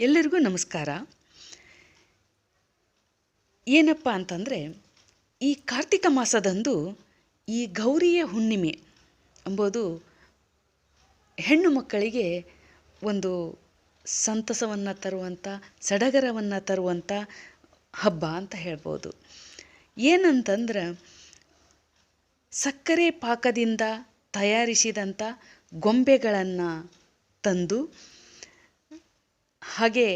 ಎಲ್ಲರಿಗೂ ನಮಸ್ಕಾರ. ಏನಪ್ಪ ಅಂತಂದರೆ, ಈ ಕಾರ್ತಿಕ ಮಾಸದಂದು ಈ ಗೌರಿಯ ಹುಣ್ಣಿಮೆ ಎಂಬುದು ಹೆಣ್ಣು ಮಕ್ಕಳಿಗೆ ಒಂದು ಸಂತಸವನ್ನು ತರುವಂಥ ಸಡಗರವನ್ನು ತರುವಂಥ ಹಬ್ಬ ಅಂತ ಹೇಳ್ಬೋದು. ಏನಂತಂದ್ರೆ, ಸಕ್ಕರೆ ಪಾಕದಿಂದ ತಯಾರಿಸಿದಂಥ ಗೊಂಬೆಗಳನ್ನು ತಂದು ಹಾಗೆ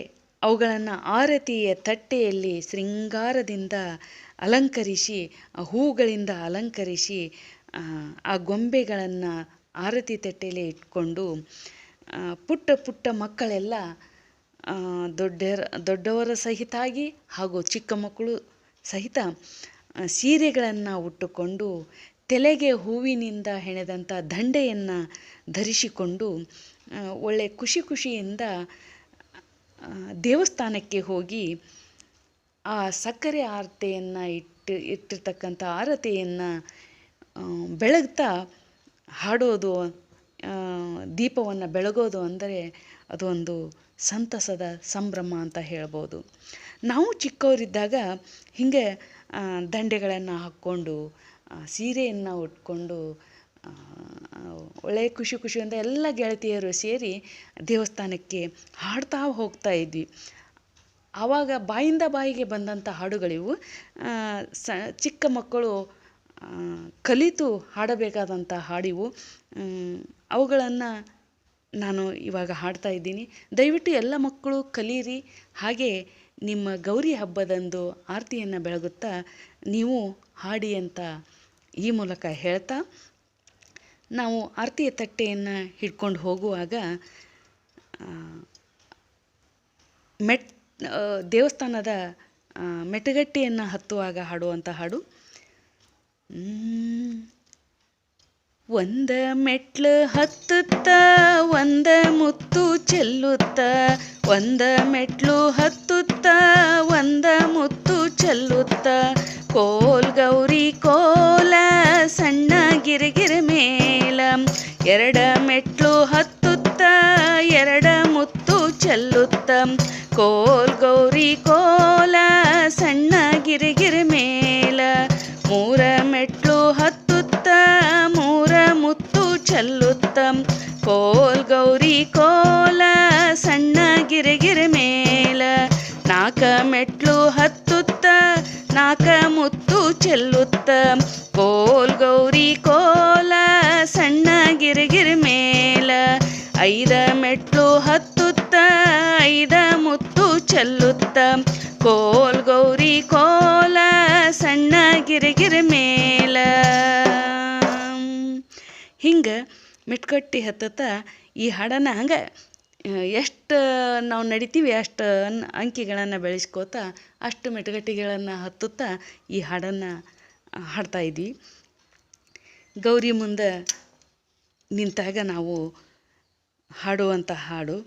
ಅವುಗಳನ್ನು ಆರತಿಯ ತಟ್ಟೆಯಲ್ಲಿ ಶೃಂಗಾರದಿಂದ ಅಲಂಕರಿಸಿ ಹೂಗಳಿಂದ ಅಲಂಕರಿಸಿ, ಆ ಗೊಂಬೆಗಳನ್ನು ಆರತಿ ತಟ್ಟೆಯಲ್ಲಿ ಇಟ್ಕೊಂಡು ಪುಟ್ಟ ಪುಟ್ಟ ಮಕ್ಕಳೆಲ್ಲ ದೊಡ್ಡರ, ದೊಡ್ಡವರ ಸಹಿತಾಗಿ ಹಾಗೂ ಚಿಕ್ಕ ಮಕ್ಕಳು ಸಹಿತ ಸೀರೆಗಳನ್ನು ಉಟ್ಟುಕೊಂಡು, ತಲೆಗೆ ಹೂವಿನಿಂದ ಹೆಣೆದಂಥ ದಂಡೆಯನ್ನು ಧರಿಸಿಕೊಂಡು ಒಳ್ಳೆ ಖುಷಿ ಖುಷಿಯಿಂದ ದೇವಸ್ಥಾನಕ್ಕೆ ಹೋಗಿ ಆ ಸಕ್ಕರೆ ಆರತಿಯನ್ನು ಇಟ್ಟು, ಇಟ್ಟಿರ್ತಕ್ಕಂಥ ಆರತಿಯನ್ನು ಬೆಳಗ್ತಾ ಹಾಡೋದು ದೀಪವನ್ನು ಬೆಳಗೋದು ಅಂದರೆ ಅದೊಂದು ಸಂತಸದ ಸಂಭ್ರಮ ಅಂತ ಹೇಳ್ಬೋದು. ನಾವು ಚಿಕ್ಕವರಿದ್ದಾಗ ಹೀಗೆ ದಂಡೆಗಳನ್ನು ಹಾಕ್ಕೊಂಡು ಸೀರೆಯನ್ನು ಉಟ್ಕೊಂಡು ಒಳ್ಳೆಯ ಖುಷಿ ಖುಷಿಯಿಂದ ಎಲ್ಲ ಗೆಳತಿಯರು ಸೇರಿ ದೇವಸ್ಥಾನಕ್ಕೆ ಹಾಡ್ತಾ ಹೋಗ್ತಾ ಇದ್ವಿ. ಆವಾಗ ಬಾಯಿಂದ ಬಾಯಿಗೆ ಬಂದಂಥ ಹಾಡುಗಳಿವು. ಸ, ಚಿಕ್ಕ ಮಕ್ಕಳು ಕಲಿತು ಹಾಡಬೇಕಾದಂಥ ಹಾಡಿವು. ಅವುಗಳನ್ನು ನಾನು ಇವಾಗ ಹಾಡ್ತಾ ಇದ್ದೀನಿ. ದಯವಿಟ್ಟು ಎಲ್ಲ ಮಕ್ಕಳು ಕಲೀರಿ. ಹಾಗೆ ನಿಮ್ಮ ಗೌರಿ ಹಬ್ಬದಂದು ಆರತಿಯನ್ನು ಬೆಳಗುತ್ತಾ ನೀವು ಹಾಡಿ ಅಂತ ಈ ಮೂಲಕ ಹೇಳ್ತಾ ನಾವು ಆರತಿಯ ತಟ್ಟೆಯನ್ನು ಹಿಡ್ಕೊಂಡು ಹೋಗುವಾಗ ಮೆಟ್ ದೇವಸ್ಥಾನದ ಮೆಟ್ಟಗಟ್ಟಿಯನ್ನು ಹತ್ತುವಾಗ ಹಾಡುವಂಥ ಹಾಡು. ಒಂದ ಮೆಟ್ಲು ಹತ್ತುತ್ತ, ಒಂದ ಮುತ್ತು ಚೆಲ್ಲುತ್ತ, ಒಂದ ಮೆಟ್ಲು ಹತ್ತುತ್ತ, ಒಂದ ಮುತ್ತು ಚೆಲ್ಲುತ್ತ. ಕೋಲ್ ಗೌರಿ ಕೋಲ, ಸಣ್ಣ ಗಿರಿಗಿರಿ ಎರಡ ಮೆಟ್ಲು ಹತ್ತುತ್ತ, ಎರಡ ಮುತ್ತು ಚೆಲ್ಲುತ್ತ. ಕೋಲ್ ಗೌರಿ ಕೋಲ, ಸಣ್ಣ ಗಿರಿಗಿರಿ ಮೇಲ. ಮೂರ ಮೆಟ್ಲು ಹತ್ತುತ್ತ, ಮೂರ ಮುತ್ತು ಚೆಲ್ಲುತ್ತ. ಕೋಲ್ ಗೌರಿ ಕೋಲ, ಸಣ್ಣ ಗಿರಿಗಿರಿ ಮೇಲ. ನಾಕ ಮೆಟ್ಲು ಹತ್ತುತ್ತ, ನಾಕ ಮುತ್ತು ಮುತ್ತು ಚೆಲ್ಲುತ್ತ ಕೋಲ್ ಗೌರಿ ಕೋಲ, ಸಣ್ಣ ಗಿರಿಗಿರಿ ಮೇಲ. ಹಿಂಗೆ ಮಿಟ್ಕಟ್ಟಿ ಹತ್ತತ್ತ ಈ ಹಾಡನ್ನು ಹಂಗೆ, ಎಷ್ಟು ನಾವು ನಡಿತೀವಿ, ಅಷ್ಟು ಅಂಕಿಗಳನ್ನು ಬೆಳೆಸ್ಕೋತ, ಅಷ್ಟು ಮೆಟ್ಗಟ್ಟಿಗಳನ್ನು ಹತ್ತುತ್ತಾ ಈ ಹಾಡನ್ನು ಹಾಡ್ತಾ ಇದ್ವಿ. ಗೌರಿ ಮುಂದೆ ನಿಂತಾಗ ನಾವು ಹಾಡುವಂಥ ಹಾಡು.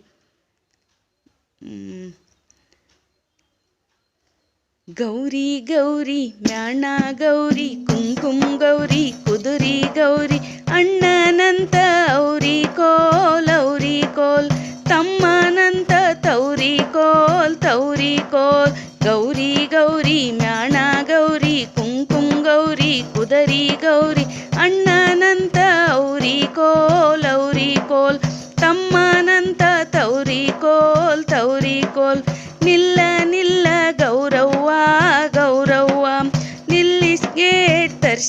ಗೌರಿ ಗೌರಿ ಮ್ಯಾಣ ಗೌರಿ, ಕುಂಕುಮ ಗೌರಿ, ಕುದುರಿ ಗೌರಿ, ಅಣ್ಣನಂತ ಔರಿ ಕೋಲ್ ಔರಿ ಕೋಲ್, ತಮ್ಮನಂತ ತೌರಿ ಕೋಲ್ ತೌರಿ ಕೋಲ್, ಗೌರಿ ಗೌರಿ ಮ್ಯಾಣ ಗೌರಿ, ಕುಂಕುಮ ಗೌರಿ, ಕುದರಿ ಗೌರಿ, ಅಣ್ಣನಂತ ಔರಿ ಕೋಲ್ ಔರಿ ಕೋಲ್, ತಮ್ಮನಂತ ತೌರಿ ಕೋಲ್ ತೌರಿ ಕೋಲ್, ನಿಲ್ಲ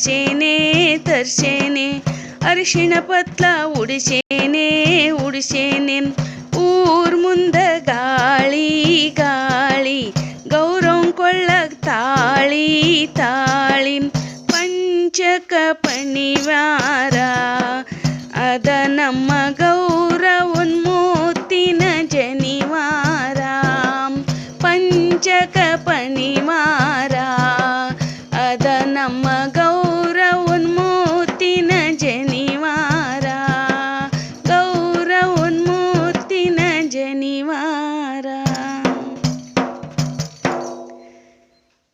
ತರ್ಸೇನೆ ತರ್ಸೇನೆ ಅರಿಶಿಣ ಪತ್ಲ ಉಡಿಸೇನೆ ಉಡಿಸೇನೆ ಊರ್ ಮುಂದ ಗಾಳಿ ಗಾಳಿ ಗೌರವ್ ಕೊಳ್ಳಗ್ ತಾಳಿ ತಾಳಿ ಪಂಚಕ ಪಣಿವಾರ ಅದ ನಮ್ಮ ಗೌರವನ್ ಮೂತಿನ ಜನಿವಾರ ಪಂಚಕ ಪಣಿವಾರ ಅದ ನಮ್ಮ ಗೌರವನ್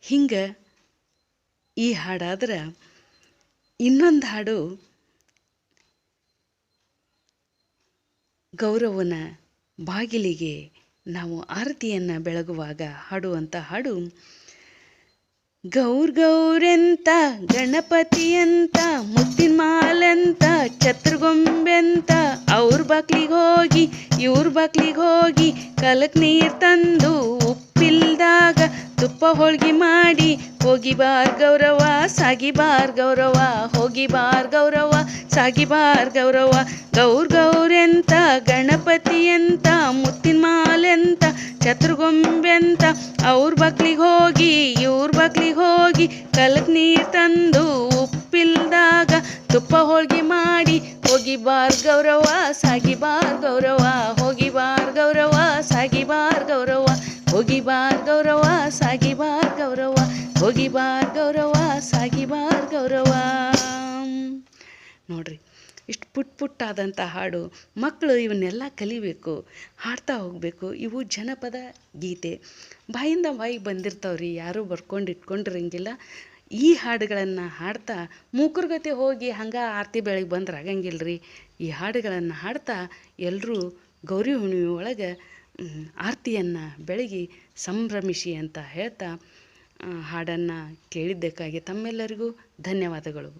ಹಿಂಗೆ ಈ ಹಾಡಾದ್ರೆ ಇನ್ನೊಂದು ಹಾಡು ಗೌರವನ ಬಾಗಿಲಿಗೆ ನಾವು ಆರತಿಯನ್ನು ಬೆಳಗುವಾಗ ಹಾಡುವಂಥ ಹಾಡು. ಗೌರ್ ಗೌರೆಂತ, ಗಣಪತಿಯಂತ ಮುತ್ತಿನ ಮಾಲೆಂತ ಛತ್ರಗೊಂಬೆಂತ, ಅವ್ರ ಬಾಕ್ಲಿಗೆ ಹೋಗಿ, ಇವ್ರ ಬಾಕ್ಲಿಗೆ ಹೋಗಿ, ಕಲಕ್ ನೀರು ತಂದು ಉಪ್ಪಿಲ್ದಾಗ ತುಪ್ಪ ಹೋಳ್ಗಿ ಮಾಡಿ, ಹೋಗಿ ಬಾರ್ ಗೌರವ ಸಾಗಿ ಬಾರ್ ಗೌರವ ಹೋಗಿ ಬಾರ್ ಗೌರವ ಸಾಗಿ ಬಾರ್ ಗೌರವ ಗೌರ್ ಗೌರೆಂತ ಗಣಪತಿಯಂತ ಮುತ್ತಿನ ಮಾಲೆಂತ ಚತುರ್ಗೊಂಬೆಂತ ಅವ್ರ ಬಕ್ಲಿಗೆ ಹೋಗಿ, ಇವ್ರ ಬಕ್ಲಿಗೆ ಹೋಗಿ, ಕಲಕ್ ನೀರು ತಂದು ಉಪ್ಪಿಲ್ದಾಗ ತುಪ್ಪ ಹೋಳ್ಗಿ ಮಾಡಿ, ಹೋಗಿ ಬಾರ್ ಗೌರವ ಸಾಗಿ ಬಾರ್ ಗೌರವ ಹೋಗಿ ಬಾರ್ ಗೌರವ ಸಾಗಿ ಬಾರ್ ಗೌರವ ಬಾರ್ ಗೌರವ ಸಾಗಿ ಬಾರ್ ಗೌರವ ಹೋಗಿ ಬಾರ್ ಗೌರವ ಸಾಗಿ ಬಾರ್ ಗೌರವ ನೋಡ್ರಿ, ಇಷ್ಟು ಪುಟ್ ಪುಟ್ಟಾದಂಥ ಹಾಡು ಮಕ್ಕಳು ಇವನ್ನೆಲ್ಲ ಕಲಿಬೇಕು, ಹಾಡ್ತಾ ಹೋಗಬೇಕು. ಇವು ಜನಪದ ಗೀತೆ. ಬಾಯಿಂದ ಬಾಯಿಗೆ ಬಂದಿರ್ತಾವ್ರಿ, ಯಾರೂ ಬರ್ಕೊಂಡು ಇಟ್ಕೊಂಡಿರಂಗಿಲ್ಲ. ಈ ಹಾಡುಗಳನ್ನು ಹಾಡ್ತಾ ಮೂಕುರ್ಗತಿ ಹೋಗಿ ಹಂಗೆ ಆರತಿ ಬೆಳಗ್ಗೆ ಬಂದ್ರೆ ಆಗಂಗಿಲ್ಲ ರೀ ಈ ಹಾಡುಗಳನ್ನು ಹಾಡ್ತಾ ಎಲ್ಲರೂ ಗೌರಿ ಹುಣ್ಣಿಮೆ ಒಳಗೆ ಆರತಿಯನ್ನು ಬೆಳಗಿ ಸಂಭ್ರಮಿಸಿ ಅಂತ ಹೇಳ್ತಾ ಹಾಡನ್ನು ಕೇಳಿದ್ದಕ್ಕಾಗಿ ತಮ್ಮೆಲ್ಲರಿಗೂ ಧನ್ಯವಾದಗಳು.